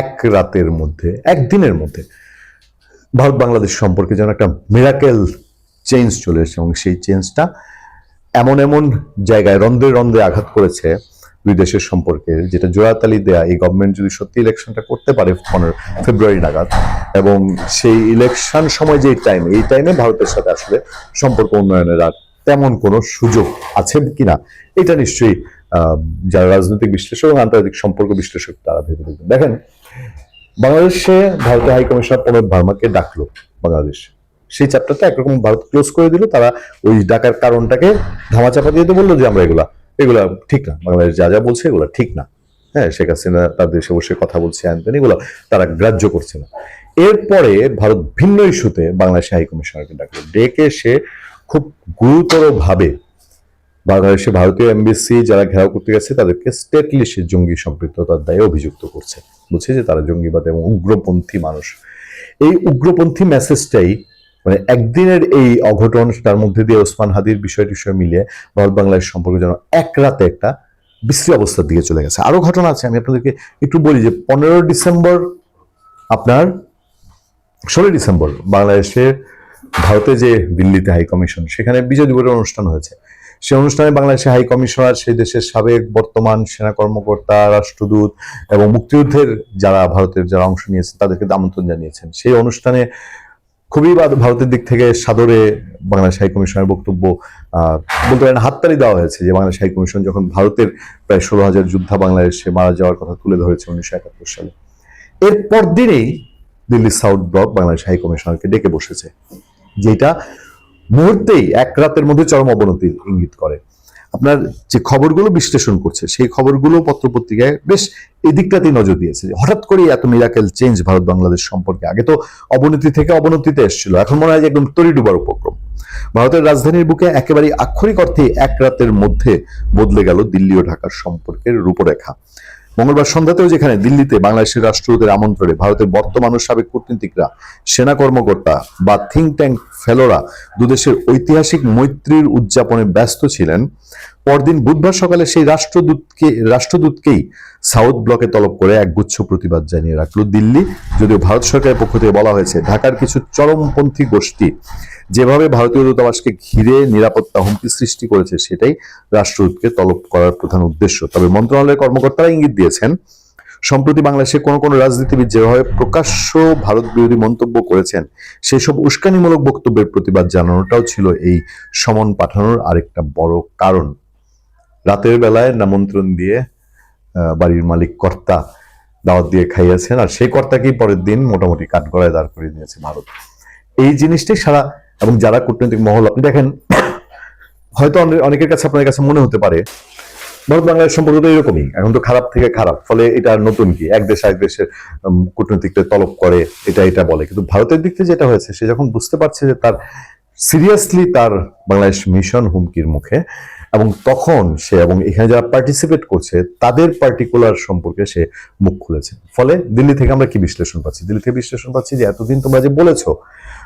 এক রাতের মধ্যে একদিনের মধ্যে ভারত বাংলাদেশ সম্পর্কে যেন একটা মিরাকেল চেঞ্জ চলে এসেছে এবং সেই চেঞ্জটা এমন এমন জায়গায় রন্ধ্রে রন্ধ্রে আঘাত করেছে দুই দেশের সম্পর্কে, যেটা জোড়াতালি দেয়া, এই গভর্নমেন্ট যদি সত্যি ইলেকশনটা করতে পারে পনেরো ফেব্রুয়ারি নাগাদ, এবং সেই ইলেকশন সময় যে টাইম এই টাইমে ভারতের সাথে আসলে সম্পর্ক উন্নয়নের আর তেমন কোনো সুযোগ আছে কিনা, এটা নিশ্চয়ই যারা রাজনৈতিক বিশ্লেষক এবং আন্তর্জাতিক সম্পর্ক বিশ্লেষক, তারা ভেবে দেখবেন। দেখেন, বাংলাদেশে ভারতের হাই কমিশনার প্রণব ভার্মাকে ডাকলো বাংলাদেশ। সেই চ্যাপ্টারটা একরকম ভারত ক্লোজ করে দিল, তারা ওই ডাকার কারণটাকে ধামাচাপা দিয়ে তো বলল যে, আমরা এগুলা এগুলা ঠিক না, বাংলাদেশ যা যা বলছে এগুলা ঠিক না। হ্যাঁ শেখ হাসিনা তার দেশে বসে কথা বলছে আনতেন এগুলো তারা গ্রাহ্য করছে না। এরপরে ভারত ভিন্ন ইস্যুতে বাংলাদেশে হাই কমিশনারকে ডাকলো। ডেকে সে খুব গুরুতরভাবে বাংলাদেশে ভারতীয় এমবিসি যারা ঘেরাও করতে গেছে, তাদেরকে স্টেট লিস্টে জঙ্গি সম্পৃক্ততার দায়ে অভিযুক্ত করছে। বুঝছে যে তারা জঙ্গিবাদ এবং উগ্রপন্থী মানুষ। এই উগ্রপন্থী মেসেজটাই মানে একদিনের এই অঘটন, তার মধ্যে দিয়ে ওসমান হাদির বিষয় টিষয় মিলিয়ে ভারত বাংলাদেশ সম্পর্কে যেন এক রাতে একটা বিশ্রী অবস্থার দিকে চলে গেছে। আরও ঘটনা আছে, আমি আপনাদেরকে একটু বলি যে পনেরো ডিসেম্বর আপনার ষোলোই ডিসেম্বর বাংলাদেশের ভারতে যে দিল্লিতে হাই কমিশন সেখানে বিজয় দিবসের অনুষ্ঠান হয়েছে। সেই অনুষ্ঠানে বাংলাদেশের হাই কমিশনার সেই দেশের সাবেক বর্তমান সেনা কর্মকর্তা, রাষ্ট্রদূত এবং মুক্তিযুদ্ধের যারা ভারতের যারা অংশ নিয়েছেন, তাদেরকে আমন্ত্রণ জানিয়েছেন। সেই অনুষ্ঠানে খুবই ভারতের দিক থেকে সাদরে বাংলাদেশ হাই কমিশনের বক্তব্য বলতে পারেন হাততালি দেওয়া হয়েছে যে বাংলাদেশ হাই কমিশন যখন ভারতের প্রায় ষোলো হাজার যোদ্ধা বাংলাদেশে মারা যাওয়ার কথা তুলে ধরেছে উনিশশো একাত্তর সালে। এর পরদিনেই Delhi south block Bangladesh high কমিশনারকে ডেকে বসেছে, যেটা মুহূর্তেই এক রাতের মধ্যে চরম অবনতি ইঙ্গিত করে। আপনার যে খবরগুলো বিশ্লেষণ করছে, সেই খবরগুলো পত্রপত্রিকায় বেশ এদিকটাতেই নজর দিয়েছে। হঠাৎ করেই এত মিরাকেল চেঞ্জ ভারত বাংলাদেশ সম্পর্কে। আগে তো অবনতি থেকে অবনতিতে এসেছিল। এখন মনে হয় যে একদম তরি ডুবার উপক্রম। ভারতের রাজধানীর বুকে একেবারে আক্ষরিক অর্থে এক রাতের মধ্যে বদলে গেল দিল্লি ও ঢাকার সম্পর্কের রূপরেখা। মঙ্গলবার সন্ধ্যাতেও যেখানে দিল্লিতে বাংলাদেশের রাষ্ট্রদূতের আমন্ত্রণে ভারতের বর্তমান ও সাবেক কূটনীতিকরা, সেনা কর্মকর্তা বা থিঙ্ক ট্যাঙ্ক ফেলোরা দুদেশের ঐতিহাসিক মৈত্রীর উদযাপনে ব্যস্ত ছিলেন পরদিন বুধবার সকালে সেই রাষ্ট্রদূতকে, রাষ্ট্রদূতকেই সাউথ ব্লকে তলব করে একগুচ্ছ প্রতিবাদ জানিয়ে রাখল দিল্লি। যদিও ভারত সরকারের পক্ষ থেকে বলা হয়েছে, ঢাকার কিছু চরমপন্থী গোষ্ঠী যেভাবে ভারতীয় দূতাবাসকে ঘিরে নিরাপত্তা হুমকি সৃষ্টি করেছে, সেটাই রাষ্ট্রদূতকে তলব করার প্রধান উদ্দেশ্য। তবে মন্ত্রণালয়ের কর্মকর্তারা ইঙ্গিত দিয়েছেন, সম্প্রতি বাংলাদেশে কোনো কোনো রাজনীতিবিদ যেভাবে প্রকাশ্য ভারত বিরোধী মন্তব্য করেছেন, সেসব উস্কানিমূলক বক্তব্যের প্রতিবাদ জানানোটাও ছিল এই সমন পাঠানোর আরেকটা বড় কারণ। রাতের বেলায় নামন্ত্রণ দিয়ে বাড়ির মালিক কর্তা দাওয়াত দিয়ে খাইয়েছেন আর সেই কর্তাকেই পরের দিন মোটামুটি কাঠগড়ায় দাঁড় করিয়ে দিয়েছে ভারত। এই জিনিসটাই সারা এবং যারা কূটনৈতিক মহল আপনি দেখেন হয়তো অনে- অনেকের কাছে আপনার কাছে মনে হতে পারে ভারত বাংলাদেশ সম্পর্ক তো এরকমই এখন তো খারাপ থেকে খারাপ ফলে এটা নতুন কি? এক দেশ এক দেশের উম, কূটনীতিকদের তলব করে এটা এটা বলে। কিন্তু ভারতের দিক থেকে যেটা হয়েছে সে যখন বুঝতে পারছে যে তার সিরিয়াসলি তার বাংলাদেশ মিশন হুমকির মুখে এবং তখন সে এবং এখানে যারা পার্টিসিপেট করছে, তাদের পার্টিকুলার সম্পর্কে সে মুখ খুলেছে। ফলে দিল্লি থেকে আমরা কি বিশ্লেষণ পাচ্ছি? দিল্লি থেকে বিশ্লেষণ পাচ্ছি যে এতদিন তোমরা যে বলেছ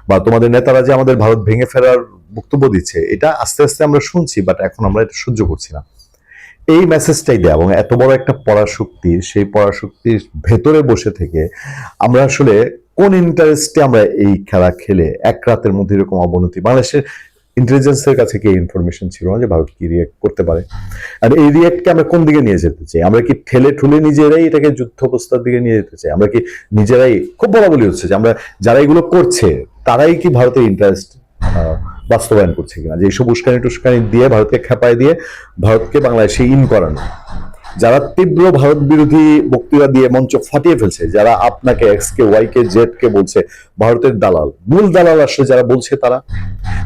বা তোমাদের নেতারা যে আমাদের ভারত ভেঙে ফেরার বক্তব্য দিচ্ছে, এটা আস্তে আস্তে আমরা শুনছি বাট এখন আমরা এটা সহ্য করছি না। এই মেসেজটাই দেয় এবং এত বড় একটা পরাশক্তি, সেই পরাশক্তির ভেতরে বসে থেকে আমরা আসলে কোন ইন্টারেস্টে আমরা এই খেলা খেলে এক রাতের মধ্যে এরকম অবনতি, বাংলাদেশের ইন্টেলিজেন্সের কাছে কি ইনফরমেশন ছিল না যে ভারত কি রিয়েক্ট করতে পারে? আর এই রিয়েক্টকে আমরা কোন দিকে নিয়ে যেতে চাই? আমরা কি ঠেলে ঠুলে নিজেরাই এটাকে যুদ্ধ অবস্থার দিকে নিয়ে যেতে চাই? আমরা কি নিজেরাই খুব বলা বলি হচ্ছে যে আমরা যারা এগুলো করছে, তারাই কি ভারতের ইন্টারেস্ট বাস্তবায়ন করছে কিনা? যে এইসব উস্কানি টুস্কানি দিয়ে ভারতকে খেপায় দিয়ে ভারতকে বাংলাদেশে ইন করানো। যারা তীব্র ভারত বিরোধী বক্তৃতা দিয়ে মঞ্চ ফাটিয়ে ফেলছে, যারা আপনাকে এক্স কে ওয়াই কে জেড কে বলছে ভারতের দালাল, মূল দালাল আসলে যারা বলছে তারা।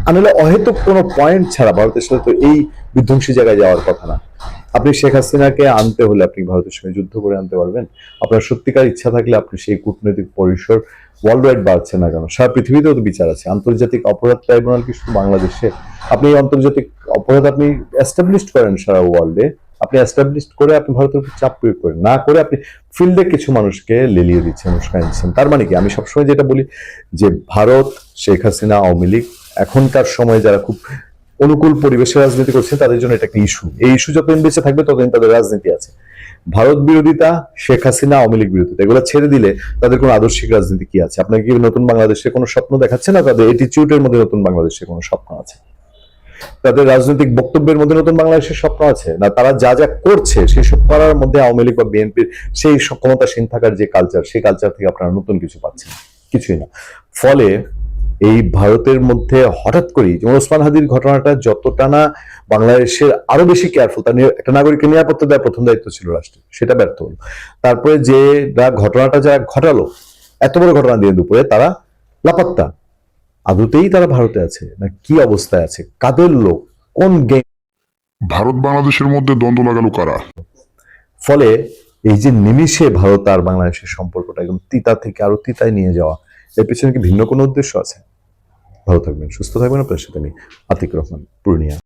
আনলে অহেতুক কোনো পয়েন্ট ছাড়া ভারতের সাথে তো এই বিধ্বংসী জায়গায় যাওয়ার কথা না। আপনি শেখ হাসিনাকে আনতে হলে আপনি ভারতের সঙ্গে যুদ্ধ করে আনতে পারবেন। আপনার সত্যিকার ইচ্ছা থাকলে আপনি সেই কূটনৈতিক পরিসর ওয়ার্ল্ড ওয়াইড বাড়ছে না কেন? সারা পৃথিবীতেও তো বিচার আছে। আন্তর্জাতিক অপরাধ ট্রাইব্যুনাল কি শুধু বাংলাদেশে? আপনি এই আন্তর্জাতিক অপরাধ আপনি এস্টাবলিশ করেন সারা ওয়ার্ল্ডে আপনি এস্টাবলিশ করে আপনি ভারতের উপর চাপ প্রয়োগ করেন। না করে আপনি ফিল্ডে কিছু মানুষকে লেলিয়ে দিচ্ছেন, উস্কানি দিচ্ছেন। তার মানে কি? আমি সবসময় যেটা বলি যে ভারত, শেখ হাসিনা, আওয়ামী লীগ এখনকার সময় যারা খুব অনুকূল পরিবেশে রাজনীতি করছেন তাদের জন্য এটা একটা ইস্যু এই ইস্যু যতদিন বেঁচে থাকবে, ততদিন তাদের রাজনীতি আছে। ভারত বিরোধিতা, শেখ হাসিনা, আওয়ামী লীগ বিরোধিতা, এগুলো ছেড়ে দিলে তাদের কোনো আদর্শিক রাজনীতি কি আছে? আপনাকে কি নতুন বাংলাদেশে কোনো স্বপ্ন দেখাচ্ছে না তাদের এটিচিউডের মধ্যে নতুন বাংলাদেশে কোনো স্বপ্ন আছে? তাদের রাজনৈতিক বক্তব্যের মধ্যে নতুন বাংলাদেশের স্বপ্ন আছে, না তারা যা যা করছে সেসব করার মধ্যে আওয়ামী লীগ বা বিএনপির সেই স- ক্ষমতাসীন থাকার যে কালচার সেই কালচার থেকে আপনারা নতুন কিছু পাচ্ছেন। কিছুই না। ফলে এই ভারতের মধ্যে হঠাৎ করেই যেমন ওসমান হাদির ঘটনাটা যতটা না বাংলাদেশের আরও বেশি কেয়ারফুল তার একটা নাগরিককে নিরাপত্তা দেওয়ার প্রথম দায়িত্ব ছিল রাষ্ট্রের, সেটা ব্যর্থ হলো। তারপরে যে ঘটনাটা যারা ঘটালো, এত বড় ঘটনা দিয়ে দুপুরে তারা লাপাত্তা। আদতেই তারা ভারতে আছে? না কি অবস্থায় আছে? কাদের লোক? কোন গেম ভারত বাংলাদেশের মধ্যে দ্বন্দ্ব লাগালো কারা? ফলে এই যে নিমিষে ভারত আর বাংলাদেশের সম্পর্কটা একদম তিতা থেকে আরও তিতায় নিয়ে যাওয়া এর পিছনে কি ভিন্ন কোনো উদ্দেশ্য আছে? ভালো থাকবেন সুস্থ থাকবেন। আপনার সাথে আমি আতিক রহমান পূর্ণিয়া।